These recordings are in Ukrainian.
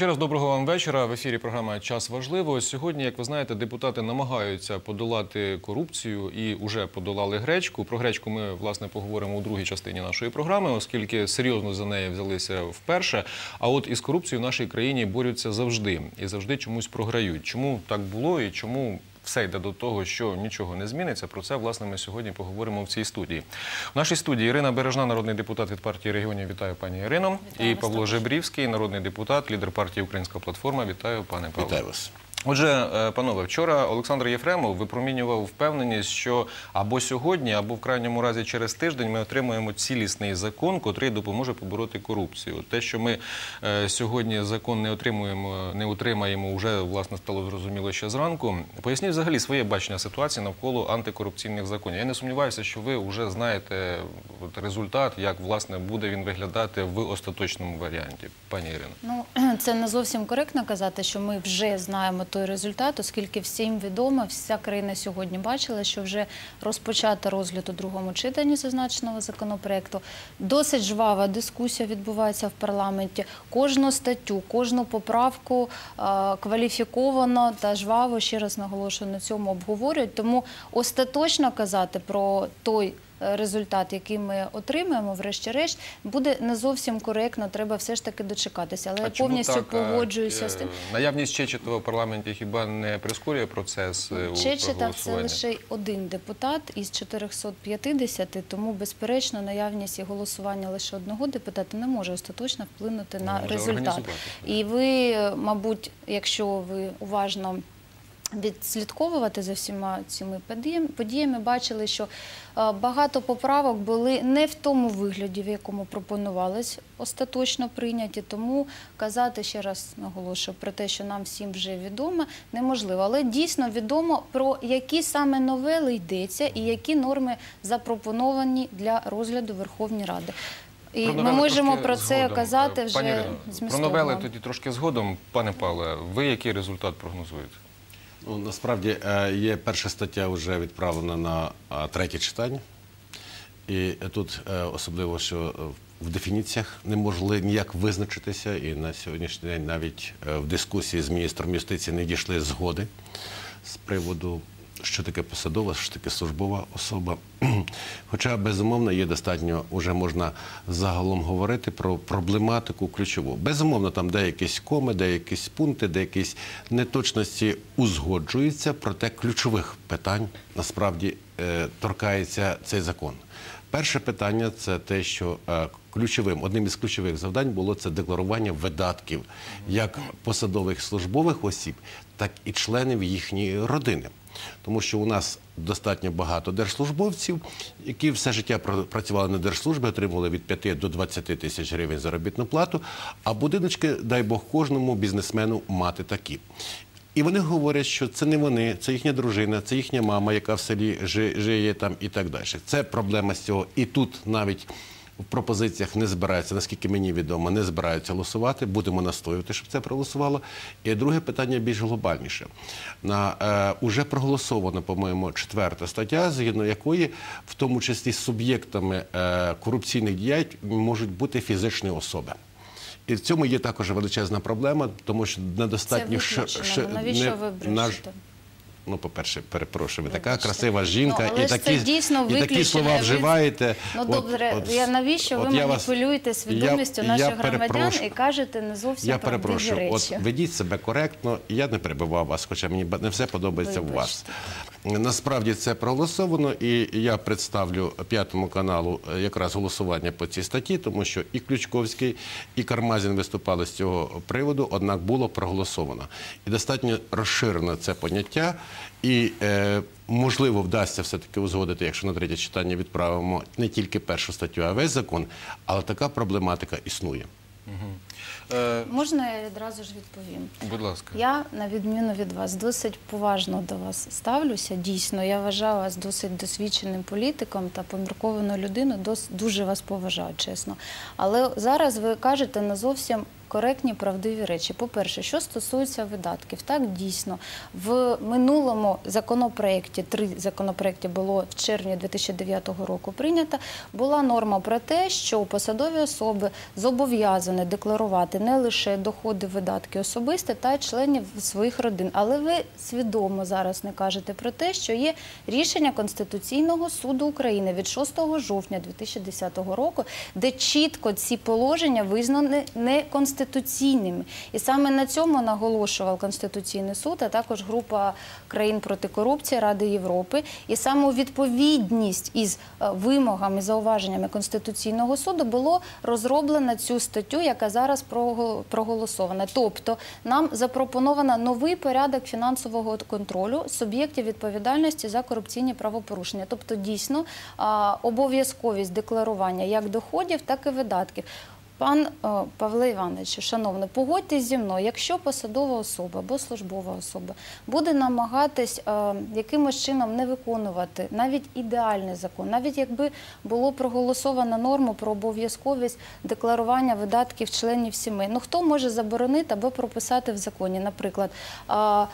Ще раз доброго вам вечора. В ефірі програма Час важливо. Сьогодні, як ви знаєте, депутати намагаються подолати корупцію і вже подолали гречку. Про гречку ми власне поговоримо у другій частині нашої програми, оскільки серйозно за неї взялися вперше. А от із корупцією в нашій країні борються завжди і завжди чомусь програють. Чому так було і чому? Все йде до того, що нічого не зміниться. Про це власне ми сьогодні поговоримо в цій студії. В нашій студії Ірина Бережна, народний депутат від партії регіонів. Вітаю пані Ірино. Вітаю і Павло. Жебрівський, народний депутат, лідер партії Українська платформа. Вітаю, пане Павло. Вітаю вас. Отже, е, панове, вчора Олександр Єфремов випромінював впевненість, що або сьогодні, або в крайньому разі через тиждень ми отримаємо цілісний закон, котрий допоможе побороти корупцію. Те, що ми е, сьогодні закон не отримуємо, не отримаємо, вже власне стало зрозуміло ще зранку. Поясніть взагалі своє бачення ситуації навколо антикорупційних законів. Я не сумніваюся, що ви вже знаєте результат, як власне буде він виглядати в остаточному варіанті, пані Ірино. Ну, це не зовсім коректно казати, що ми вже знаємо той результат, оскільки всім відомо, вся країна сьогодні бачила, що вже розпочато розгляд у другому читанні зазначеного законопроекту. Досить жвава дискусія відбувається в парламенті. Кожну статтю, кожну поправку е, кваліфіковано та жваво, ще раз наголошую, на цьому обговорюють. Тому остаточно казати про той результат, який ми отримаємо, врешті-решт, буде не зовсім коректно. Треба все ж таки дочекатися. Але я повністю так? Погоджуюся е, з тим. Наявність Чечетова в парламенті хіба не прискорює процес е, у це лише один депутат із 450, тому безперечно наявність і голосування лише одного депутата не може остаточно вплинути на результат. І ви, мабуть, якщо ви уважно відслідковувати за всіма цими подіям- подіями, бачили, що е, багато поправок були не в тому вигляді, в якому пропонувались остаточно прийняті. Тому казати ще раз наголошую про те, що нам всім вже відомо, неможливо. Але дійсно відомо про які саме новели йдеться і які норми запропоновані для розгляду Верховної Ради. І Про ми можемо про це згодом. казати вже Пані Ірино, Про новели тоді трошки згодом. Пане Павле, ви який результат прогнозуєте? Ну, насправді е, є перша стаття вже відправлена на третє читання. І тут е, особливо, що е, в дефініціях не могли ніяк визначитися, і на сьогоднішній день навіть е, в дискусії з міністром юстиції не дійшли згоди з приводу, що таке посадова, що таке службова особа. Хоча, безумовно, є достатньо, вже можна загалом говорити про проблематику ключову. Безумовно, там деякісь коми, деякісь пункти, деякісь неточності узгоджуються, проте ключових питань насправді е, торкається цей закон. Перше питання це те, що е, ключовим, одним із ключових завдань було це декларування видатків як посадових службових осіб, так і членів їхньої родини. Тому що у нас достатньо багато держслужбовців, які все життя пра- працювали на держслужбі, отримували від 5 до 20 тисяч гривень заробітну плату, а будиночки, дай Бог, кожному бізнесмену мати такі. І вони говорять, що це не вони, це їхня дружина, це їхня мама, яка в селі жиє там і так далі. Це проблема з цього. І тут навіть в пропозиціях не збираються, наскільки мені відомо, не збираються голосувати. Будемо настоювати, щоб це проголосувало. І друге питання більш глобальніше. На е, уже проголосована, по-моєму, четверта стаття, згідно якої, в тому числі суб'єктами е, корупційних діянь можуть бути фізичні особи. І в цьому є також величезна проблема, тому що недостатньо Це ще- Навіщо не- ви брешете? Ну, по-перше, перепрошую, ви така красива жінка, Ну, але і ж такі, це дійсно і такі слова Ви- вживаєте. Ну От- добре, от- я навіщо от ви я вас- маніпулюєте свідомістю я- наших громадян перепрошую. і кажете не зовсім Я правдиві перепрошую, речі? от ведіть себе коректно, я не перебивав вас, хоча мені ба- не все подобається у вас. Насправді це проголосовано, і я представлю п'ятому каналу е, якраз голосування по цій статті, тому що і Ключковський, і Кармазін виступали з цього приводу, однак було проголосовано. І достатньо розширено це поняття, і е, можливо вдасться все-таки узгодити, якщо на третє читання відправимо не тільки першу статтю, а весь закон, але така проблематика існує. Е, Можна я відразу ж відповім? будь ласка. Я, на відміну від вас, досить поважно до вас ставлюся. Дійсно, я вважаю вас досить досвідченим політиком та поміркованою людиною. Дуже вас поважаю, чесно. Але зараз ви кажете не зовсім коректні, правдиві речі. По-перше, що стосується видатків, так дійсно в минулому законопроекті, три законопроекти було в червні 2009 року прийнято, була норма про те, що посадові особи зобов'язані декларувати не лише доходи, видатки особисті та членів своїх родин. Але ви свідомо зараз не кажете про те, що є рішення Конституційного суду України від 6 жовтня 2010 року, де чітко ці положення визнані неконституційними. І саме на цьому наголошував Конституційний суд, а також група країн проти корупції Ради Європи. І саме у відповідність із е, вимогами, зауваженнями Конституційного суду було розроблено цю статтю, яка зараз прого- проголосована. Тобто нам запропоновано новий порядок фінансового контролю суб'єктів відповідальності за корупційні правопорушення. Тобто, дійсно обов'язковість декларування як доходів, так і видатків. Пан е, Павле Іванович, шановний, погодьтесь зі мною, якщо посадова особа або службова особа буде намагатись е, якимось чином не виконувати навіть ідеальний закон, навіть якби було проголосовано норму про обов'язковість декларування видатків членів сімей, ну хто може заборонити або прописати в законі, наприклад, е,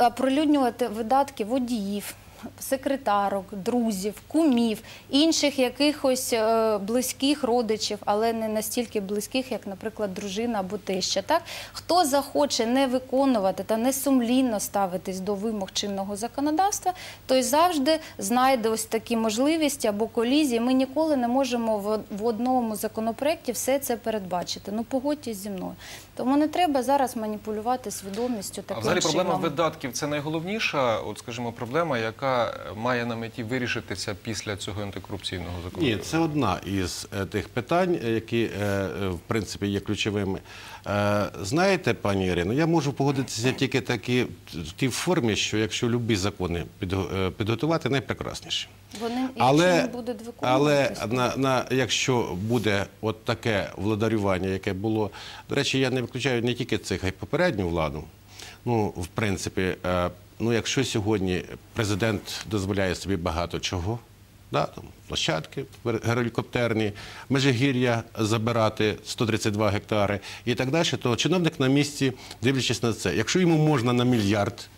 оприлюднювати видатки водіїв секретарок, друзів, кумів, інших якихось е, близьких родичів, але не настільки близьких, як, наприклад, дружина або теща. Так хто захоче не виконувати та не сумлінно ставитись до вимог чинного законодавства, той завжди знайде ось такі можливості або колізії. Ми ніколи не можемо в, одному законопроекті все це передбачити. Ну погодьтесь зі мною. Тому не треба зараз маніпулювати свідомістю А таким взагалі проблема видатків це найголовніша, от скажімо, проблема, яка має на меті вирішитися після цього антикорупційного закону. Ні, це одна із е, тих питань, е, які е, в принципі є ключовими. Знаєте, пані Ірино, я можу погодитися тільки такі в тій формі, що якщо любі закони підго- підготувати, найпрекрасніше. Вони Але, будуть але на, на, якщо буде от таке владарювання, яке було, до речі, я не виключаю не тільки цих, а й попередню владу. Ну, в принципі, ну, якщо сьогодні президент дозволяє собі багато чого, да, там, площадки гелікоптерні, межигір'я забирати 132 гектари і так далі, то чиновник на місці, дивлячись на це, якщо йому можна на мільярд,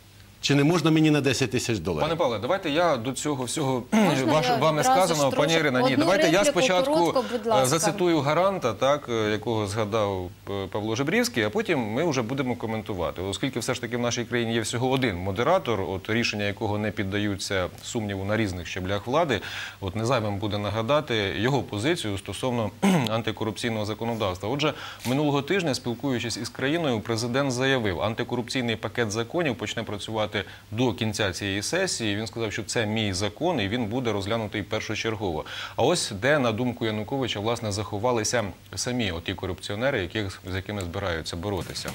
чи не можна мені на 10 тисяч доларів? Пане Павле, давайте я до цього всього Можна ваш, я вами відразу сказаного, пані Ірина. Ні, давайте я спочатку коротко, е, зацитую гаранта, так е, якого згадав е, Павло Жебрівський, а потім ми вже будемо коментувати. Оскільки все ж таки в нашій країні є всього один модератор, от рішення якого не піддаються сумніву на різних щаблях влади. От незайвим буде нагадати його позицію стосовно антикорупційного законодавства. Отже, минулого тижня, спілкуючись із країною, президент заявив, антикорупційний пакет законів почне працювати до кінця цієї сесії. Він сказав, що це мій закон, і він буде розглянутий першочергово. А ось де, на думку Януковича, власне, заховалися самі оті корупціонери, яких з якими збираються боротися.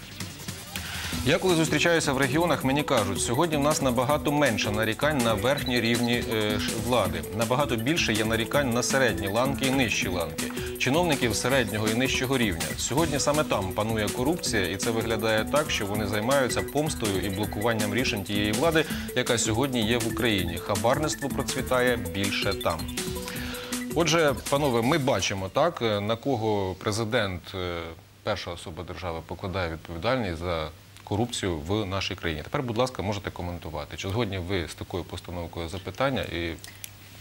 Я коли зустрічаюся в регіонах, мені кажуть, сьогодні в нас набагато менше нарікань на верхні рівні е, влади. Набагато більше є нарікань на середні ланки і нижчі ланки. Чиновників середнього і нижчого рівня. Сьогодні саме там панує корупція, і це виглядає так, що вони займаються помстою і блокуванням рішень тієї влади, яка сьогодні є в Україні. Хабарництво процвітає більше там. Отже, панове, ми бачимо так, на кого президент, е, перша особа держави, покладає відповідальність за корупцію в нашій країні. Тепер, будь ласка, можете коментувати. Чи згодні ви з такою постановкою запитання? І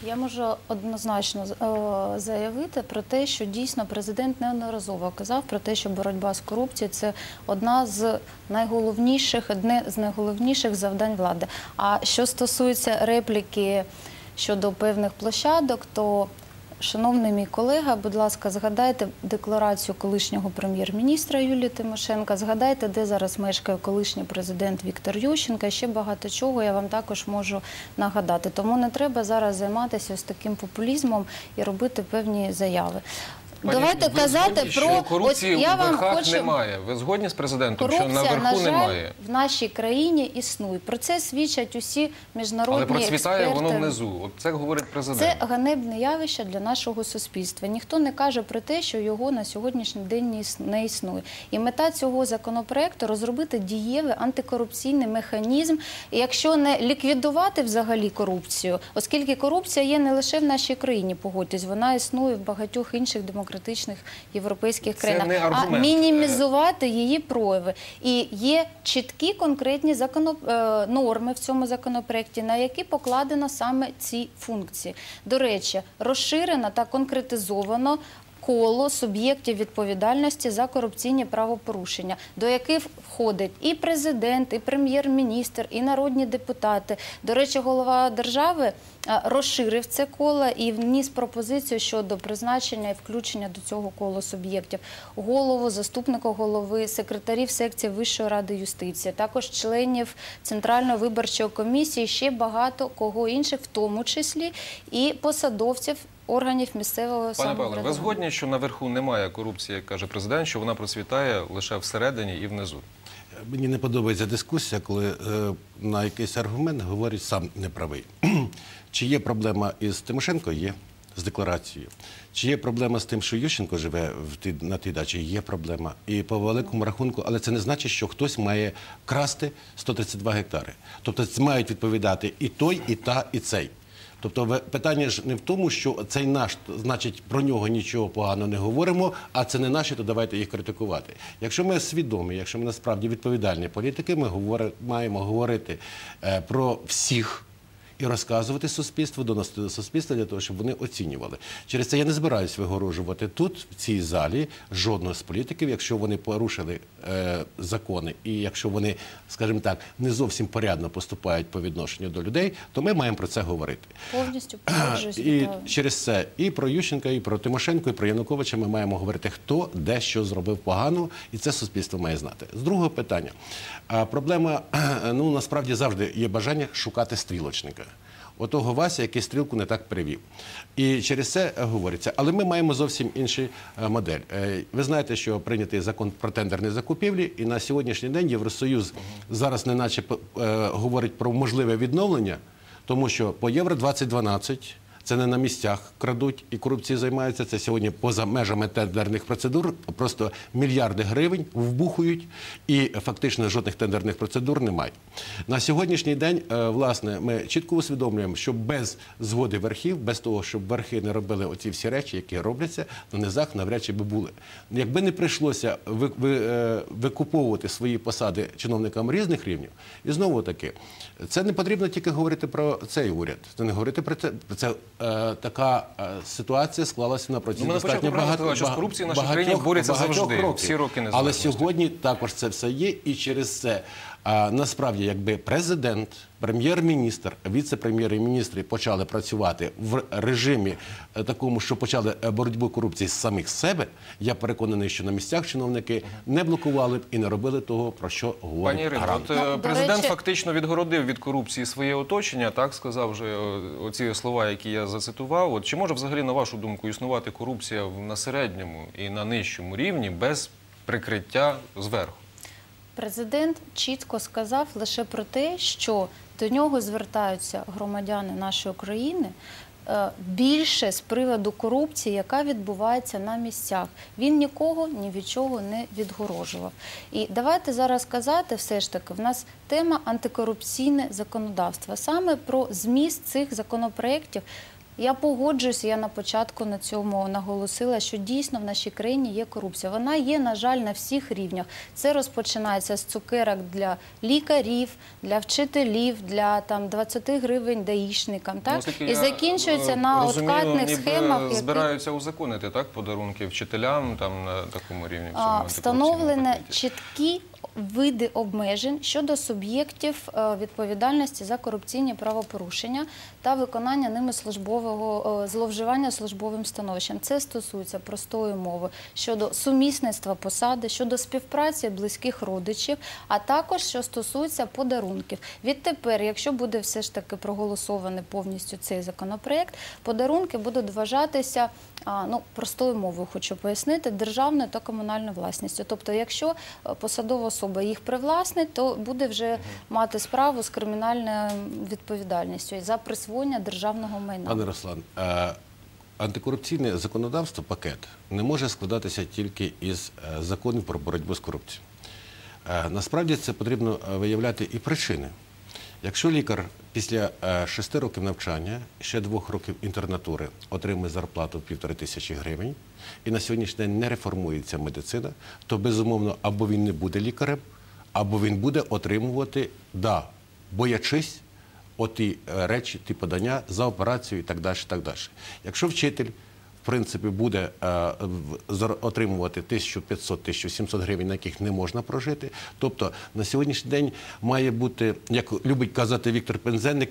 Я можу однозначно е, заявити про те, що дійсно президент неодноразово казав про те, що боротьба з корупцією це одна з найголовніших, одне з найголовніших завдань влади. А що стосується репліки щодо певних площадок, то Шановний мій колега, будь ласка, згадайте декларацію колишнього прем'єр-міністра Юлії Тимошенка. Згадайте, де зараз мешкає колишній президент Віктор Ющенко. Ще багато чого я вам також можу нагадати. Тому не треба зараз займатися ось таким популізмом і робити певні заяви. Давайте казати про що корупції Ось я в вам верхах хочу немає. Ви згодні з президентом, що наверху на жаль, немає. в нашій країні існує. Про це свідчать усі міжнародні Але процвітає експерти. воно внизу. От це говорить президент. Це ганебне явище для нашого суспільства. Ніхто не каже про те, що його на сьогоднішній день не існує. І мета цього законопроекту розробити дієвий антикорупційний механізм. Якщо не ліквідувати взагалі корупцію, оскільки корупція є не лише в нашій країні, погодьтесь, вона існує в багатьох інших демократичних демократичних європейських Це країнах, не а мінімізувати її прояви. І є чіткі конкретні е, норми в цьому законопроекті, на які покладено саме ці функції. До речі, розширено та конкретизовано. Коло суб'єктів відповідальності за корупційні правопорушення, до яких входить і президент, і прем'єр-міністр, і народні депутати. До речі, голова держави розширив це коло і вніс пропозицію щодо призначення і включення до цього колу суб'єктів голову, заступника голови, секретарів секції Вищої ради юстиції, також членів Центральної виборчої комісії, ще багато кого інших, в тому числі і посадовців органів місцевого Пане Павле, ви згодні, що наверху немає корупції, як каже президент, що вона процвітає лише всередині і внизу? Мені не подобається дискусія, коли е, на якийсь аргумент говорить сам неправий. Чи є проблема із Тимошенко? Є. З декларацією. Чи є проблема з тим, що Ющенко живе в ті, на тій дачі? Є проблема. І по великому рахунку, але це не значить, що хтось має красти 132 гектари. Тобто це мають відповідати і той, і та, і цей. Тобто питання ж не в тому, що цей наш, значить, про нього нічого поганого не говоримо, а це не наші, то давайте їх критикувати. Якщо ми свідомі, якщо ми насправді відповідальні політики, ми говори, маємо говорити е, про всіх. І розказувати суспільству, доносити до суспільства для того, щоб вони оцінювали. Через це я не збираюсь вигорожувати тут, в цій залі, жодного з політиків, якщо вони порушили е, закони, і якщо вони, скажімо так, не зовсім порядно поступають по відношенню до людей, то ми маємо про це говорити. повністю. І через це і про Ющенка, і про Тимошенко, і про Януковича ми маємо говорити, хто де що зробив погано, і це суспільство має знати. З другого питання. А, Проблема ну насправді завжди є бажання шукати стрілочника. Отого Вася, який стрілку не так привів. І через це е, говориться. Але ми маємо зовсім іншу е, модель. Е, Ви знаєте, що прийнятий закон про тендерні закупівлі, і на сьогоднішній день Євросоюз зараз неначе е, говорить про можливе відновлення, тому що по Євро 2012 це не на місцях крадуть і корупцією займаються. Це сьогодні поза межами тендерних процедур. Просто мільярди гривень вбухують, і фактично жодних тендерних процедур немає. На сьогоднішній день, е, власне, ми чітко усвідомлюємо, що без згоди верхів, без того, щоб верхи не робили оці всі речі, які робляться, на низах навряд чи би були. Якби не прийшлося е, викуповувати свої посади чиновникам різних рівнів, і знову таки, це не потрібно тільки говорити про цей уряд. Це не говорити про це. Це е, така е, ситуація склалася на протязі Ну, достатньо багато що з корупцією багатьох- країні борються завжди, всі роки Але сьогодні також це все є, і через це а, насправді, якби президент, прем'єр-міністр, віце-прем'єр і міністри почали працювати в режимі е, такому, що почали е, боротьбу корупції з самих себе, я переконаний, що на місцях чиновники не блокували б і не робили того, про що говорить Пані Ірино, от е, Ну, президент речі- фактично відгородив від корупції своє оточення, так сказав вже оці слова, які я зацитував. От чи може взагалі, на вашу думку, існувати корупція в- на середньому і на нижчому рівні без прикриття зверху? Президент чітко сказав лише про те, що до нього звертаються громадяни нашої країни. е, Більше з приводу корупції, яка відбувається на місцях, він нікого ні від чого не відгорожував. І давайте зараз казати, все ж таки, в нас тема антикорупційне законодавство. Саме про зміст цих законопроєктів я погоджуюся, я на початку на цьому наголосила, що дійсно в нашій країні є корупція. Вона є, на жаль, на всіх рівнях. Це розпочинається з цукерок для лікарів, для вчителів, для там 20 гривень даїшникам, так? Наскільки І закінчується е, на розумію, откатних ніби схемах. які- збираються узаконити так подарунки вчителям там на такому рівні. в цьому А, антикорупційному чіткі види обмежень щодо суб'єктів е, відповідальності за корупційні правопорушення та виконання ними службового е, зловживання службовим становищем. Це стосується простої мови щодо сумісництва посади, щодо співпраці близьких родичів, а також що стосується подарунків. Відтепер, якщо буде все ж таки проголосований повністю цей законопроект, подарунки будуть вважатися ну, простою мовою, хочу пояснити, державною та комунальною власністю. Тобто, якщо е, посадова особа їх привласнить, то буде вже мати справу з кримінальною відповідальністю за присвоєння державного майна. Пане Руслан, е, антикорупційне законодавство, пакет, не може складатися тільки із е, законів про боротьбу з корупцією. Е, Насправді це потрібно виявляти і причини. Якщо лікар після е, шести років навчання, ще двох років інтернатури отримує зарплату півтори тисячі гривень, і на сьогоднішній день не реформується медицина, то безумовно або він не буде лікарем, або він буде отримувати, да, боячись оті е, речі, ті подання за операцію і так далі. Так далі. Якщо вчитель принципі, буде е, отримувати 1500-1700 гривень, на яких не можна прожити. Тобто на сьогоднішній день має бути, як любить казати Віктор Пензенник,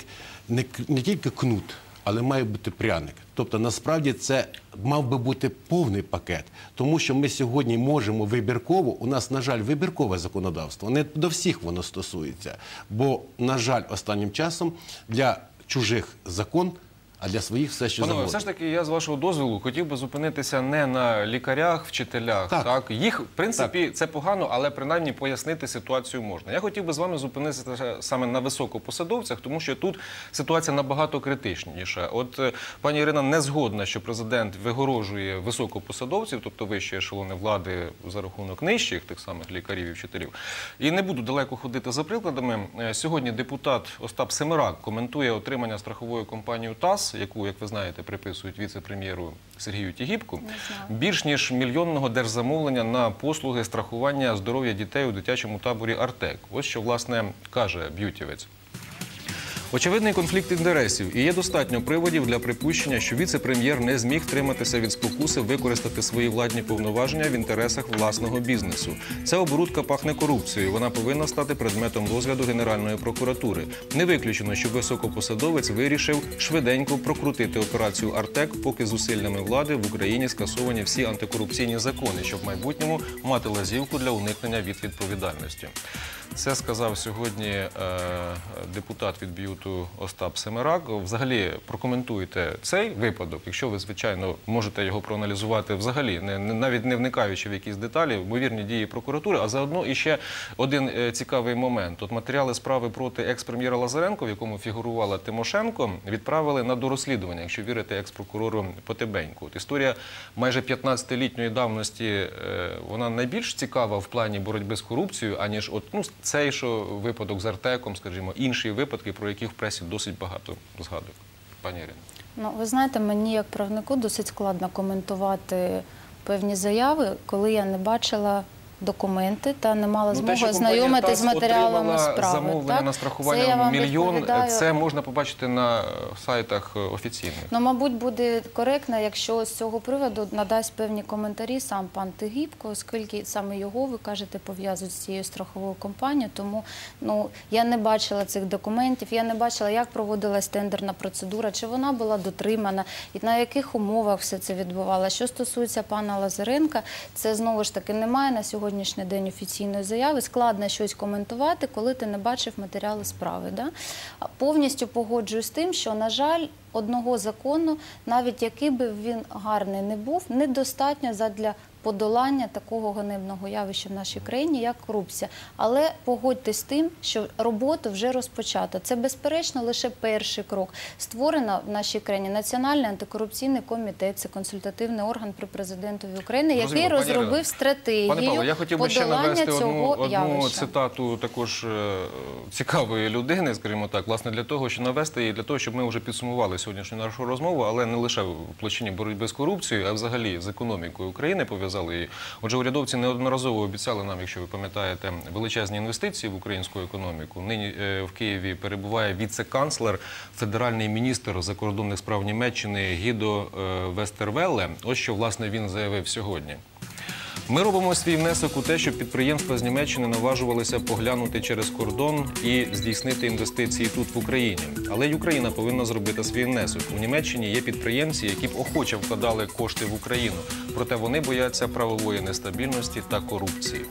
не, не тільки кнут, але має бути пряник. Тобто, насправді це мав би бути повний пакет, тому що ми сьогодні можемо вибірково. У нас, на жаль, вибіркове законодавство. Не до всіх воно стосується. Бо, на жаль, останнім часом для чужих закон, а для своїх все що Панове, все ж таки, я з вашого дозволу хотів би зупинитися не на лікарях, вчителях. Так. Так. Їх, в принципі, це погано, але принаймні пояснити ситуацію можна. Я хотів би з вами зупинитися саме на високопосадовцях, тому що тут ситуація набагато критичніша. От е, пані Ірина не згодна, що президент вигорожує високопосадовців, тобто вищі ешелони влади за рахунок нижчих, тих самих лікарів і вчителів. І не буду далеко ходити за прикладами. Е, Сьогодні депутат Остап Семирак коментує отримання страховою компанією ТАС, яку, як ви знаєте, приписують віце-прем'єру Сергію Тігіпку, більш ніж мільйонного держзамовлення на послуги страхування здоров'я дітей у дитячому таборі Артек. Ось що власне каже б'ютівець. Очевидний конфлікт інтересів і є достатньо приводів для припущення, що віце-прем'єр не зміг триматися від спокуси використати свої владні повноваження в інтересах власного бізнесу. Це оборудка пахне корупцією. Вона повинна стати предметом розгляду Генеральної прокуратури. Не виключено, що високопосадовець вирішив швиденько прокрутити операцію Артек, поки зусиллями влади в Україні скасовані всі антикорупційні закони, щоб в майбутньому мати лазівку для уникнення від відповідальності. Це сказав сьогодні е, депутат від б'юту Остап Семирак. Взагалі прокоментуйте цей випадок, якщо ви, звичайно, можете його проаналізувати взагалі, не, навіть не вникаючи в якісь деталі, ймовірні дії прокуратури. А заодно іще один е, цікавий момент. От матеріали справи проти екс-прем'єра Лазаренко, в якому фігурувала Тимошенко, відправили на дорозслідування, якщо вірити екс-прокурору Потебеньку. От історія майже 15-літньої давності, е, вона найбільш цікава в плані боротьби з корупцією, аніж от ну цей що випадок з Артеком, скажімо, інші випадки, про які в пресі досить багато згадок. Пані Ірино. Ну, ви знаєте, мені як правнику досить складно коментувати певні заяви, коли я не бачила документи та не мала Ну, змоги ознайомитись з матеріалами справи. замовлення так? на Це я страхування мільйон. відповідаю. Це можна побачити на сайтах е, офіційних. Ну, мабуть, буде коректно, якщо з цього приводу надасть певні коментарі сам пан Тигіпко, оскільки саме його, ви кажете, пов'язують з цією страховою компанією. Тому ну, я не бачила цих документів, я не бачила, як проводилась тендерна процедура, чи вона була дотримана, і на яких умовах все це відбувалося. Що стосується пана Лазаренка, це знову ж таки немає на сьогоднішній день офіційної заяви. Складно щось коментувати, коли ти не бачив матеріали справи. Повністю погоджуюсь з тим, що, на жаль, одного закону, навіть який би він гарний не був, недостатньо задля подолання такого ганебного явища в нашій країні, як корупція. Але погодьтесь з тим, що робота вже розпочата. Це безперечно лише перший крок. Створено в нашій країні Національний антикорупційний комітет, це консультативний орган при президентові України, який пані Ірина. розробив стратегію Пане Павло, я хотів би ще навести одну, цього одну явища. цитату також е, цікавої людини, скажімо так, власне, для того, щоб навести і для того, щоб ми вже підсумували сьогоднішню нашу розмову, але не лише в площині боротьби з корупцією, а взагалі з економікою України пов'язали її. Отже, урядовці неодноразово обіцяли нам, якщо ви пам'ятаєте, величезні інвестиції в українську економіку. Нині е, в Києві перебуває віце-канцлер, федеральний міністр закордонних справ Німеччини Гідо е, Вестервелле. Ось що власне він заявив сьогодні. Ми робимо свій внесок у те, щоб підприємства з Німеччини наважувалися поглянути через кордон і здійснити інвестиції тут в Україні. Але й Україна повинна зробити свій внесок. У Німеччині є підприємці, які б охоче вкладали кошти в Україну, проте вони бояться правової нестабільності та корупції.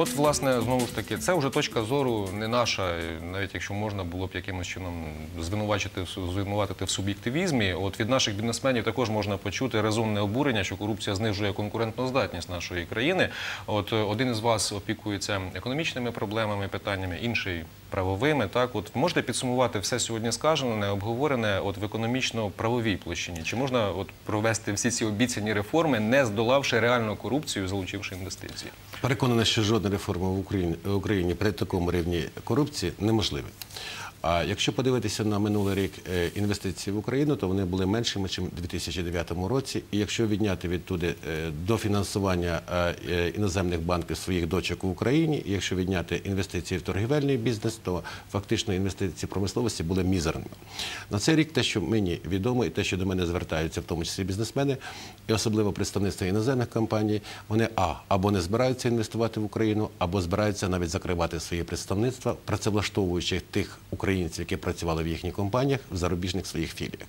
От, власне, знову ж таки, це вже точка зору не наша, навіть якщо можна було б якимось чином звинувачити звинуватити в суб'єктивізмі. От від наших бізнесменів також можна почути резонне обурення, що корупція знижує конкурентноздатність нашої країни. От е, один із вас опікується економічними проблемами, питаннями, інший правовими. Так, от можете підсумувати все сьогодні сказане, обговорене от в економічно-правовій площині. Чи можна от провести всі ці обіцяні реформи, не здолавши реальну корупцію, залучивши інвестиції? Переконаний, що жодна реформа в Україні, в Україні при такому рівні корупції неможлива. А якщо подивитися на минулий рік е, інвестиції в Україну, то вони були меншими, ніж у 2009 році. І якщо відняти відтуди е, дофінансування е, іноземних банків своїх дочок в Україні, і якщо відняти інвестиції в торгівельний бізнес, то фактично інвестиції в промисловості були мізерними. На цей рік те, що мені відомо, і те, що до мене звертаються, в тому числі бізнесмени, і особливо представництво іноземних компаній, вони а або не збираються інвестувати в Україну, або збираються навіть закривати свої представництва, працевлаштовуючи тих українців, які працювали в їхніх компаніях в зарубіжних своїх філіях.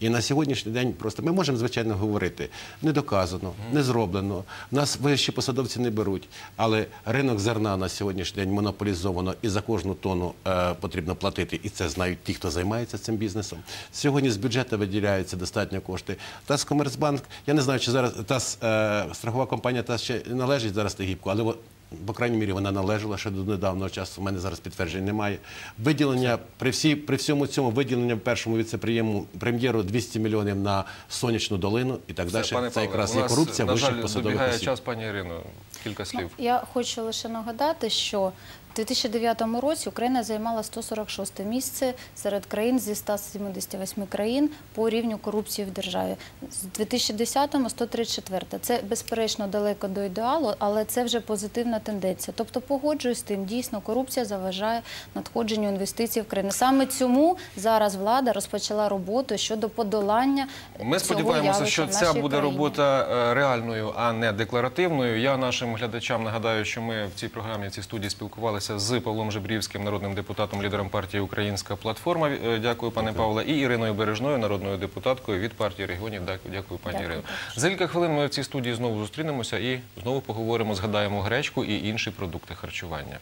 І на сьогоднішній день просто ми можемо звичайно говорити не доказано, не зроблено. Нас вищі посадовці не беруть, але ринок зерна на сьогоднішній день монополізовано і за кожну тонну е, потрібно платити. І це знають ті, хто займається цим бізнесом. Сьогодні з бюджету виділяються достатньо кошти. ТАС Комерцбанк, я не знаю, чи зараз ТАС е, страхова компанія ТАС ще належить зараз Тегібку, але по крайній мірі вона належала ще до недавнього часу. У мене зараз підтверджень немає. Виділення при всі при всьому цьому виділення першому віцепрем'єру прем'єру 200 мільйонів на сонячну долину і так далі. Пане Це Павле, якраз є корупція на вищих жаль, посадових добігає осіб. час, пані Ірино. Кілька слів. Ну, я хочу лише нагадати, що в 2009 році Україна займала 146 місце серед країн зі 178 країн по рівню корупції в державі. З 2010-му 134. Це безперечно далеко до ідеалу, але це вже позитивна тенденція. Тобто погоджуюсь з тим, дійсно корупція заважає надходженню інвестицій в країну. Саме цьому зараз влада розпочала роботу щодо подолання Ми цього сподіваємося, що ця буде країні. робота е, реальною, а не декларативною. Я нашим глядачам нагадаю, що ми в цій програмі, в цій студії спілкувалися з Павлом Жебрівським, народним депутатом, лідером партії Українська платформа. Е, Дякую, пане Павле, і Іриною Бережною, народною депутаткою від партії регіонів. Дякую, Дякую, пані Дякую Ірино. За кілька хвилин ми в цій студії знову зустрінемося і знову поговоримо, згадаємо гречку і інші продукти харчування.